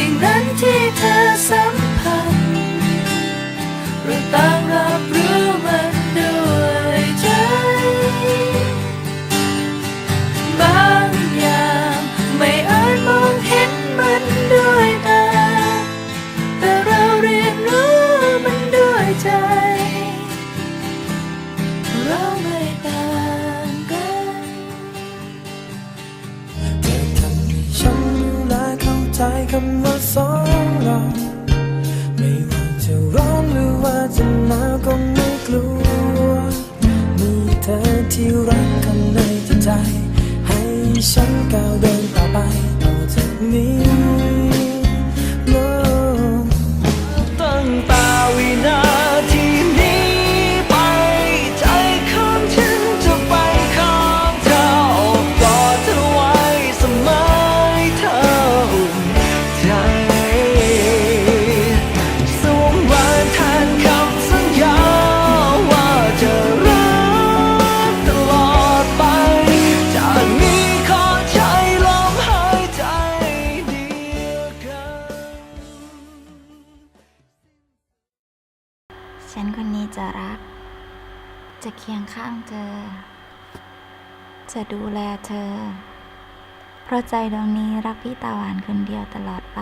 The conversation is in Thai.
สิ่งนั้นที่เธอสัมผัสเราต่างรับรู้มันด้วยใจ บางอย่างไม่อาจมองเห็นมันด้วยตา แต่เราเรียนรู้มันด้วยใจ เราไม่ต่างกันเธอทำให้ฉันและเข้าใจคำว่า 想搞的告白。 ฉันคนนี้จะรัก จะเคียงข้างเธอ จะดูแลเธอ เพราะใจดวงนี้รักพี่ตาหวานคนเดียวตลอดไป